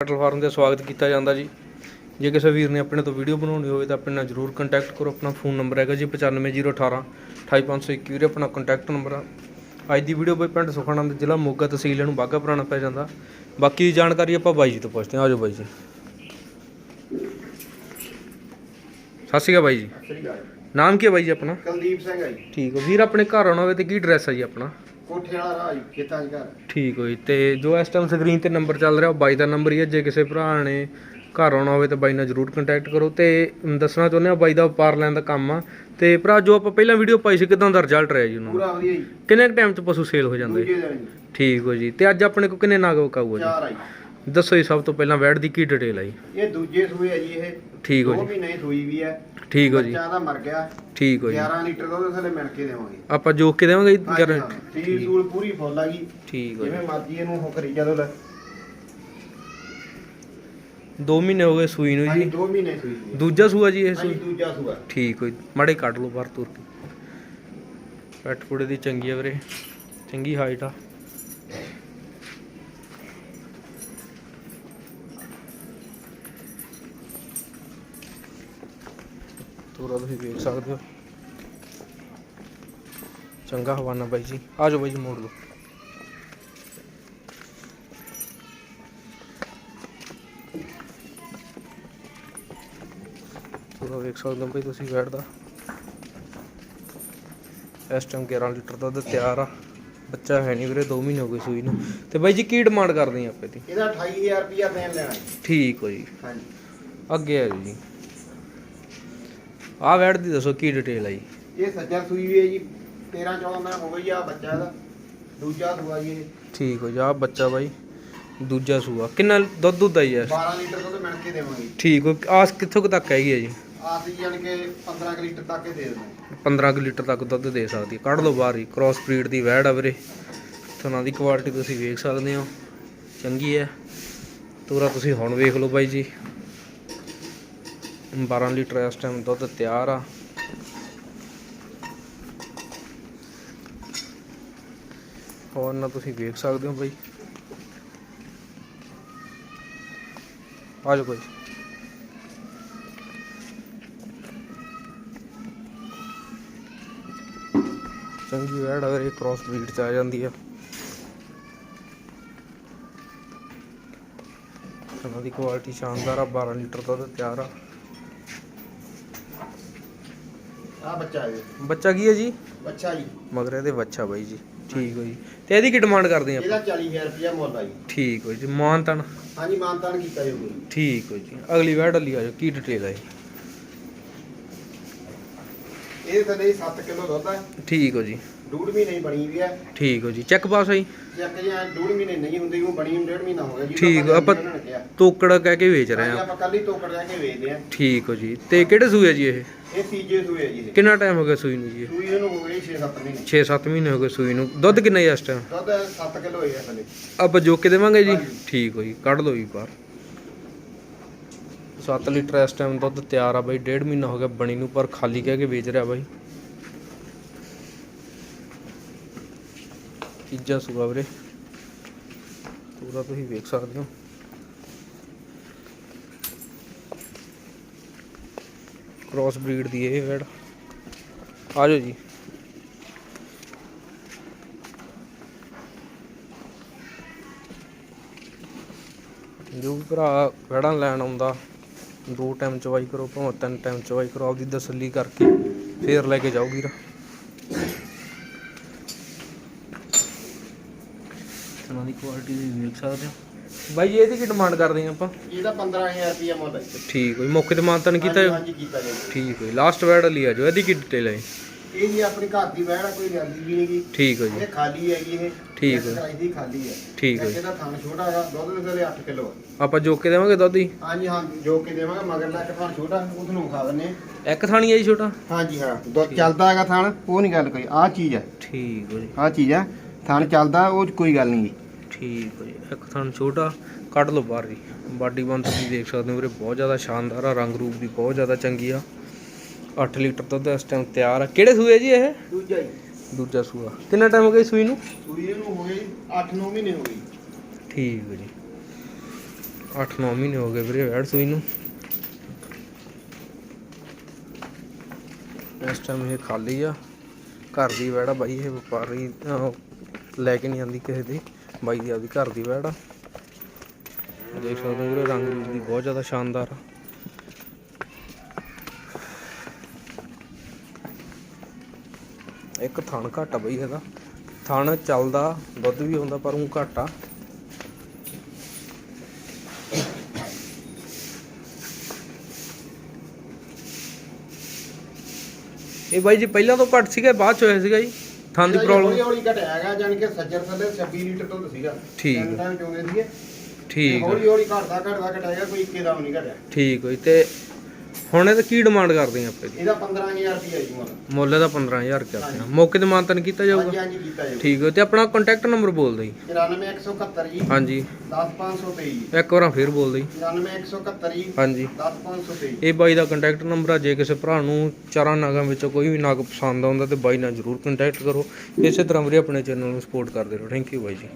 ਕਟਲ ਫਾਰਮ ਦੇ ਸਵਾਗਤ ਕੀਤਾ ਜਾਂਦਾ ਜੀ। ਜੇ ਕਿਸੇ ਵੀਰ ਨੇ ਆਪਣੇ ਤੋਂ ਵੀਡੀਓ ਬਣਾਉਣੀ ਹੋਵੇ ਤਾਂ ਆਪਣੇ ਨਾਲ ਜਰੂਰ ਕੰਟੈਕਟ ਕਰੋ। ਆਪਣਾ ਫੋਨ ਨੰਬਰ ਹੈਗਾ ਜੀ 95018 28521 ਵੀਰੇ, ਆਪਣਾ ਕੰਟੈਕਟ ਨੰਬਰ ਆ। ਅੱਜ ਦੀ ਵੀਡੀਓ ਬਈ ਪਿੰਡ ਸੁਖਾਨੰਦ ਜ਼ਿਲ੍ਹਾ ਮੋਗਾ ਤਹਿਸੀਲ ਨੂੰ ਬਾਗਾ ਪੁਰਾਣਾ ਪੈ ਜਾਂਦਾ। ਬਾਕੀ ਦੀ ਜਾਣਕਾਰੀ ਆਪਾਂ ਬਾਈ ਜੀ ਤੋਂ ਪੁੱਛਦੇ ਹਾਂ। ਆਜੋ ਬਾਈ ਜੀ। ਸਤਿ ਸ਼੍ਰੀ ਅਕਾਲ ਬਾਈ ਜੀ। ਸ੍ਰੀ ਅਕਾਲ। ਨਾਮ ਕੀ ਹੈ ਬਾਈ ਜੀ ਆਪਣਾ? ਕੁਲਦੀਪ ਸਿੰਘ ਹੈ ਜੀ। ਠੀਕ ਹੋ। ਵੀਰ ਆਪਣੇ ਘਰ ਆਉਣਾ ਹੋਵੇ ਤੇ ਕੀ ਐਡਰੈਸ ਹੈ ਜੀ ਆਪਣਾ? ਕੋਠੇ ਵਾਲਾ ਰਾਹ ਜੀ ਖੇਤਾਂ 'ਚ ਘਰ। ਠੀਕ ਹੋਈ ਤੇ ਜੋ ਇਸ ਟਾਈਮ ਸਕਰੀਨ ਤੇ ਨੰਬਰ ਚੱਲ ਰਿਹਾ ਉਹ ਬਾਈ ਦਾ ਨੰਬਰ ਹੀ ਹੈ। ਜੇ ਕਿਸੇ ਭਰਾ ਨੇ ਘਰ ਆਉਣਾ ਹੋਵੇ ਤਾਂ ਬਾਈ ਨਾਲ ਜਰੂਰ ਕੰਟੈਕਟ ਕਰੋ। ਤੇ ਦੱਸਣਾ ਚਾਹੁੰਦੇ ਆ ਬਾਈ ਦਾ ਵਪਾਰ ਲੈਣ ਦਾ ਕੰਮ ਆ। ਤੇ ਭਰਾ ਜੋ ਆਪਾਂ ਪਹਿਲਾਂ ਵੀਡੀਓ ਪਾਈ ਸੀ ਕਿਦਾਂ ਦਾ ਰਿਜ਼ਲਟ ਰਿਹਾ ਜੀ ਉਹਨਾਂ? ਦਾ ਪੂਰਾ ਵਧੀਆ ਜੀ। ਕਿੰਨੇ ਟਾਈਮ ਚ ਪਸ਼ੂ ਸੇਲ ਹੋ ਜਾਂਦੇ? ਦੂਜੇ ਦਿਨ ਜੀ। ਠੀਕ ਹੋ ਜੀ। ਤੇ ਅੱਜ ਆਪਣੇ ਕੋ ਕਿੰਨੇ ਨਾਗ ਵਕਾਊ ਆ ਚਾਰ ਆਈ ਜੀ। ਦੱਸੋ ਜੀ ਸਭ ਤੋਂ ਪਹਿਲਾਂ ਵੈੜ ਦੀ ਕੀ ਡਿਟੇਲ ਆ ਜੀ? ਇਹ ਦੂਜੇ ਸੂਏ ਹੈ ਜੀ ਇਹ। ਠੀਕ ਹੋ ਦੋ ਜੀ। ਮਹੀਨੇ ਸੂਈ ਵੀ ਹੈ ਠੀਕ ਹੋ ਜੀ। ਬੱਚਾ ਦਾ ਮਰ ਗਿਆ। ਠੀਕ ਹੋ ਜੀ। 11 ਲੀਟਰ ਦੁੱਧ ਥੱਲੇ ਮਿਲ ਕੇ ਦੇਵਾਂਗੇ। ਆਪਾਂ ਜੋਕ ਕੇ ਦੇਵਾਂਗੇ ਜੀ। ਗਾਰੰਟੀ ਸੀਲ ਸੂਲ ਪੂਰੀ ਫੁੱਲ ਆ ਗਈ ਠੀਕ ਹੋ ਜੀ। ਜਿਵੇਂ ਮਰਜ਼ੀ ਇਹਨੂੰ ਹੋ ਕਰੀ ਜਦੋਂ ਲੈ 2 ਮਹੀਨੇ ਹੋ ਗਏ ਸੂਈ ਨੂੰ ਹਾਂਜੀ ਜੀ ਦੋ ਮਹੀਨੇ ਸੂਈ ਹੈ। ਦੂਜਾ ਸੂਆ ਜੀ ਇਹ ਹਾਂਜੀ ਸੂਈ? ਦੂਜਾ ਸੂਆ। ਠੀਕ ਹੋਈ ਮਾੜੇ ਕੱਢ ਲਓ ਬਾਹਰ ਤੁਰ ਕੇ। ਪੈਟ ਪੁੜੇ ਦੀ ਚੰਗੀ ਆ ਵੀਰੇ। ਚੰਗੀ ਹਾਈਟ ਆ। ਤੋਰਾ ਤੁਸੀਂ ਵੇਖ ਸਕਦੇ ਹੋ। ਚੰਗਾ ਹਵਾਨਾ ਬਾਈ ਜੀ। ਆ ਜਾਓ ਬਾਈ ਜੀ ਮੋੜ ਲਓ। ਤੋਰਾ ਵੇਖ ਸਕਦੇ ਹੋ ਬਾਈ ਤੁਸੀਂ ਬੈਠਦਾ ਇਸ ਟਾਈਮ 11 ਲੀਟਰ ਦੁੱਧ ਤਿਆਰ ਆ। ਬੱਚਾ ਹੈ ਨਹੀਂ ਵੀਰੇ 2 ਮਹੀਨੇ ਹੋ ਗਏ ਸੂਈ ਨੂੰ। ਤੇ ਬਾਈ ਜੀ ਕੀ ਡਿਮਾਂਡ ਕਰਦੇ ਆ ਆਪੇ ਦੀ ਇਹਦਾ 28000 ਰੁਪਿਆ ਦੇਣ ਲੈਣਾ ਠੀਕ ਹੋ ਜੀ। ਹਾਂਜੀ। ਅੱਗੇ ਆ ਜੀ। ਆ ਵੈੜ ਦੀ ਦੱਸੋ ਕੀ ਡਿਟੇਲ ਆ ਜੀ? ਇਹ ਸੱਜਾ ਸੂਈ ਵੀ ਹੈ ਜੀ 13 14 ਦਿਨ ਹੋ ਗਈ ਆ ਬੱਚਾ ਇਹਦਾ। ਦੂਜਾ ਸੂਆ ਜੀ ਇਹ। ਠੀਕ ਹੋ ਜੀ ਆ ਬੱਚਾ ਬਾਈ ਦੂਜਾ ਸੂਆ। ਕਿੰਨਾ ਦੁੱਧ ਦੁੱਧ ਆ ਇਸ 12 ਲੀਟਰ ਦੁੱਧ ਮਿਲ ਕੇ ਦੇਵਾਂਗੇ। ਠੀਕ ਹੋ ਆਸ ਕਿੱਥੋਂ ਕੁ ਤੱਕ ਹੈਗੀ ਹੈ ਜੀ? ਆਸੀ ਜਾਣ ਕੇ 15 ਕੁ ਲੀਟਰ ਤੱਕ ਹੀ ਦੇ ਦਿੰਦੇ 15 ਕੁ ਲੀਟਰ ਤੱਕ ਦੁੱਧ ਦੇ ਸਕਦੀ ਹੈ ਕੱਢ ਲਓ ਬਾਹਰ ਹੀ ਕ੍ਰਾਸ ਬਰੀਡ ਦੀ ਵੈੜ ਆ ਵੀਰੇ। ਥਣਾ ਦੀ ਕੁਆਲਿਟੀ ਤੁਸੀਂ ਵੇਖ ਸਕਦੇ ਹੋ। ਚੰਗੀ ਹੈ ਤੋਰਾ ਤੁਸੀਂ ਹੁਣ ਵੇਖ ਲਓ ਬਾਈ ਜੀ। 12 ਲੀਟਰ ਇਸ ਟਾਈਮ ਦੁੱਧ ਤਿਆਰ ਆ। ਹੋਰ ਨਾ ਤੁਸੀਂ ਵੇਖ ਸਕਦੇ ਹੋ ਬਾਈ। ਆ ਜਾਓ ਕੋਈ। ਚੰਗੀ ਵੈੜ ਅਗਰ ਇਹ ਕ੍ਰਾਸ ਬਰੀਡ ਚ ਆ ਜਾਂਦੀ ਆ। ਉਹਨਾਂ ਦੀ ਕੁਆਲਿਟੀ ਸ਼ਾਨਦਾਰ ਆ 12 ਲੀਟਰ ਦੁੱਧ ਤਿਆਰ ਆ। ਆ ਬੱਚਾ ਕੀ ਹੈ ਜੀ? ਬੱਚਾ ਜੀ। ਮਗਰ ਇਹਦੇ ਬੱਚਾ ਬਾਈ ਜੀ। ਠੀਕ ਹੋ ਜੀ। ਤੇ ਇਹਦੀ ਕੀ ਡਿਮਾਂਡ ਕਰਦੇ ਆ ਇਹਦਾ 40000 ਰੁਪਿਆ ਮੁੱਲ ਆ ਜੀ। ਠੀਕ ਹੋ ਜੀ। ਮਾਨਤਨ? ਹਾਂਜੀ ਮਾਨਤਾਨ ਕੀਤਾ ਜੀ ਠੀਕ ਹੋ ਜੀ। ਅਗਲੀ ਵੈੜ ਲਈ ਆ ਜਾਓ। ਕੀ ਡਿਟੇਲ ਹੈ ਇਹ ਥੱਲੇ 7 ਕਿਲੋ ਦੁੱਧ ਹੈ ਠੀਕ ਹੋ ਜੀ। ਡੂਢ ਮਹੀਨੇ ਹੀ ਬਣੀ ਵੀ ਹੈ ਠੀਕ ਹੋ ਜੀ। ਚੈੱਕ ਪਾਸ ਜੀ ਚੱਕ ਜੀ ਡੂਢ ਮਹੀਨੇ ਨਹੀਂ ਹੁੰਦੀ ਉਹ ਬਣੀ ਨੂੰ ਡੇਢ ਮਹੀਨਾ ਹੋ ਗਿਆ ਜੀ ਠੀਕ, ਆਪਾਂ- ਤੋਕੜ ਕਹਿ ਕੇ ਵੇਚ ਰਹੇ ਆ ਆਪਾਂ ਕੱਲ ਹੀ ਤੋਕੜ ਲੈ ਕੇ ਵੇਚਦੇ ਆ ਠੀਕ ਹੋ ਜੀ। ਤੇ ਕਿਹੜੇ ਸੂਏ ਜੀ ਇਹ? ਇਹ ਤੀਜੇ ਸੂਏ ਜੀ ਇਹ। ਕਿੰਨਾ ਟਾਈਮ ਹੋ ਗਿਆ ਸੂਈ ਨੂੰ ਜੀ ਸੂਈ ਇਹਨੂੰ ਹੋ ਗਈ 6-7 ਮਹੀਨੇ। 6-7 ਮਹੀਨੇ ਹੋ ਗਏ ਸੂਈ ਨੂੰ। ਦੁੱਧ ਕਿੰਨਾ ਜੀ ਇਸ ਟਾਈਮ ਦੁੱਧ 7 ਕਿਲੋ ਹੋਇਆ ਥੱਲੇ ਆਪਾਂ ਜੋ ਕੇ ਦੇਵਾਂਗੇ ਜੀ? ਹਾਂਜੀ। ਠੀਕ ਹੋ ਜੀ। ਕੱਢ ਲਓ ਜੀ ਬਾਹਰ। 7 ਲੀਟਰ ਇਸ ਟਾਈਮ ਦੁੱਧ ਤਿਆਰ ਆ ਬਾਈ, ਡੇਢ ਮਹੀਨਾ ਹੋ ਗਿਆ ਬਣੀ ਨੂੰ, ਪਰ ਖਾਲੀ ਕਹਿ ਕੇ ਵੇਚ ਰਿਹਾ ਬਾਈ। ਤੀਜਾ ਸੂਆ ਵੀਰੇ। ਪੂਰਾ ਤੁਸੀਂ ਵੇਖ ਸਕਦੇ ਹੋ। ਕ੍ਰਾਸ ਬਰੀਡ ਦੀ ਇਹ ਵੈੜ। ਆ ਜਾਓ ਜੀ। ਜੋ ਵੀ ਭਰਾ ਵੈੜਾਂ ਲੈਣ ਆਉਂਦਾ ਦੋ ਟਾਈਮ ਚਵਾਈ ਕਰੋ ਭਾਵੇਂ ਤਿੰਨ ਟਾਈਮ ਚਵਾਈ ਕਰੋ ਆਪਦੀ ਤਸੱਲੀ ਕਰਕੇ ਫੇਰ ਲੈ ਕੇ ਜਾਓ ਵੀਰ ਇਹਨਾਂ ਦੀ ਕੁਆਲਿਟੀ ਵੀ ਵੇਖ ਸਕਦੇ ਹੋ। ਬਾਈ ਇਹਦੀ ਕੀ ਡਿਮਾਂਡ ਕਰਦੇ ਆ ਆਪਾਂ? ਇਹਦਾ 15000 ਰੁਪਿਆ ਮੁੱਲ ਹੈ। ਠੀਕ ਹੋਈ ਮੌਕੇ ਤੇ ਮਾਨਤਨ ਕੀਤਾ ਹਾਂਜੀ, ਕੀਤਾ ਜੀ। ਠੀਕ ਹੋਈ ਲਾਸਟ ਵੈੜ ਲਈ ਆ ਜੋ ਇਹਦੀ ਕੀ ਡਿਟੇਲ ਹੈ ਇਹ ਜੀ ਆਪਣੀ ਘਰ ਦੀ ਬਹਿਣ ਆ, ਕੋਈ ਜਾਂਦੀ ਵੀ ਨਹੀਂਗੀ ਠੀਕ ਹੋ ਜੀ। ਇਹ ਖਾਲੀ ਹੈਗੀ ਇਹ। ਠੀਕ ਹੈ। ਦੀ ਖਾਲੀ ਹੈ ਠੀਕ ਹੈ। ਇਹਦਾ ਥਣ ਛੋਟਾ ਹੈਗਾ ਦੁੱਧ ਦੇ ਥੱਲੇ 8 ਕਿਲੋ ਆਪਾਂ ਜੋ ਕੇ ਦੇਵਾਂਗੇ ਦੁੱਧ? ਹੀ ਹਾਂਜੀ ਹਾਂ ਜੋ ਕਿ ਦੇਵਾਂਗੇ ਮਗਰਲਾ ਇੱਕ ਥਣ ਛੋਟਾ ਉਹ ਤੁਹਾਨੂੰ ਖਾ ਦਿੰਨੇ ਆ। ਇੱਕ ਥਾਣੀ ਹੈ ਜੀ ਛੋਟਾ? ਹਾਂਜੀ ਹਾਂ ਦੁੱਧ ਚੱਲਦਾ ਹੈਗਾ ਥਣ ਉਹ ਨਹੀਂ ਗੱਲ ਕੋਈ ਆਹ ਚੀਜ਼ ਹੈ ਠੀਕ ਹੋ ਜੀ। ਆਹ ਚੀਜ਼ ਹੈ ਥਣ ਚੱਲਦਾ ਉਹ 'ਚ ਕੋਈ ਗੱਲ ਨਹੀਂ ਜੀ। ਠੀਕ ਹੋ ਜੀ ਇੱਕ ਥਣ ਛੋਟਾ ਕੱਢ ਲਓ ਬਾਹਰ ਜੀ ਬਾਡੀ ਬੰਦ ਤੁਸੀਂ ਦੇਖ ਸਕਦੇ ਹੋ ਵੀਰੇ ਬਹੁਤ ਜ਼ਿਆਦਾ ਸ਼ਾਨਦਾਰ ਆ ਰੰਗ ਰੂਪ ਵੀ ਬਹੁਤ ਜ਼ਿਆਦਾ ਚੰਗੀ ਆ। 8 ਲੀਟਰ ਦੁੱਧ ਇਸ ਟਾਈਮ ਤਿਆਰ ਆ। ਕਿਹੜੇ ਸੂਏ ਜੀ ਇਹ? ਦੂਜਾ ਜੀ। ਦੂਜਾ ਸੂਆ। ਕਿੰਨਾ ਟਾਈਮ ਹੋ ਗਿਆ ਸੂਈ ਨੂੰ? ਸੂਈ ਨੂੰ ਹੋ ਗਈ 8-9 ਮਹੀਨੇ ਹੋ ਗਈ ਠੀਕ ਹੈ ਜੀ। 8-9 ਮਹੀਨੇ ਹੋ ਗਏ ਵੀਰੇ ਵੈੜ ਸੂਈ ਨੂੰ। ਇਸ ਟਾਈਮ ਇਹ ਖਾਲੀ ਆ। ਘਰ ਦੀ ਵੈੜ ਬਾਈ ਇਹ ਵਪਾਰੀ ਲੈ ਕੇ ਨਹੀਂ ਆਂਦੀ ਕਿਸੇ ਦੀ। ਬਾਈ ਦੀ ਆਪਦੀ ਘਰ ਦੀ ਵੈੜ ਦੇਖ ਸਕਦੇ ਹੋ ਵੀਰੇ ਰੰਗ ਰੂਪ ਦੀ ਬਹੁਤ ਜ਼ਿਆਦਾ ਸ਼ਾਨਦਾਰ ਆ। ਇੱਕ ਥਣ ਘੱਟ ਬਈ ਇਹਦਾ ਥਣ ਚੱਲਦਾ ਦੁੱਧ ਵੀ ਆਉਂਦਾ ਪਰ ਉਹ ਘੱਟ ਇਹ ਬਾਈ ਜੀ ਪਹਿਲਾਂ ਤੋਂ ਘੱਟ ਸੀਗਾ ਬਾਅਦ ਚ ਹੋਇਆ ਸੀਗਾ ਜੀ। ਥਣ ਦੀ ਹੌਲੀ ਪ੍ਰੋਬਲਮ ਹੌਲੀ ਘਟਿਆ ਹੈਗਾ ਜਾਨ ਕਿ ਸੱਜਰ ਥੱਲੇ 26 ਲੀਟਰ ਦੁੱਧ ਸੀਗਾ। ਠੀਕ। ਚੋਂਦੇ ਸੀਗੇ। ਠੀਕ ਹੌਲੀ ਹੌਲੀ ਘਟਦਾ ਘਟਦਾ ਘਟਿਆ ਕੋਈ ਇੱਕੇ ਦਾ ਨਹੀਂ ਘਟਿਆ। ਠੀਕ ਹੋਈ ਤੇ ਹੁਣ ਇਹਦਾ ਕੀ ਡਿਮਾਂਡ ਕਰਦੇ ਆ ਆਪਾਂ ਇਹਦੀ ਇਹਦਾ 15000 ਰੁਪਏ ਜੀ ਮੁੱਲ। ਮੁੱਲ ਇਹਦਾ 15000 ਕਰਦੇ ਆ ਮੌਕੇ ਤੇ ਮਾਨਤਨ ਕੀਤਾ ਹਾਂਜੀ ਜਾਊਗਾ? ਹਾਂਜੀ ਕੀਤਾ ਜੀ ਠੀਕ ਹੋ ਤੇ ਆਪਣਾ ਕੰਟੈਕਟ ਨੰਬਰ ਬੋਲ ਦਿਓ ਜੀ। 94171 ਜੀ। ਹਾਂਜੀ। 10523 ਜੀ। ਇੱਕ ਵਾਰ ਫੇਰ ਬੋਲ ਦਿਓ ਜੀ। 99171 ਜੀ। ਹਾਂਜੀ। 10523 ਇਹ ਬਾਈ ਦਾ ਕੰਟੈਕਟ ਨੰਬਰ ਆ ਜੇ ਕਿਸੇ ਭਰਾ ਨੂੰ ਚਾਰਾਂ ਨਾਗਾਂ ਵਿੱਚੋਂ ਕੋਈ ਵੀ ਨਾਗ ਪਸੰਦ ਆਉਂਦਾ ਤੇ ਬਾਈ ਨਾਲ ਜਰੂਰ ਕੰਟੈਕਟ ਕਰੋ। ਇਸੇ ਤਰ੍ਹਾਂ ਵੀਰੇ ਆਪਣੇ ਚੈਨਲ ਨੂੰ ਸਪੋਰਟ ਕਰਦੇ ਰਹੋ। ਥੈਂਕ ਯੂ ਬਾਈ ਜੀ।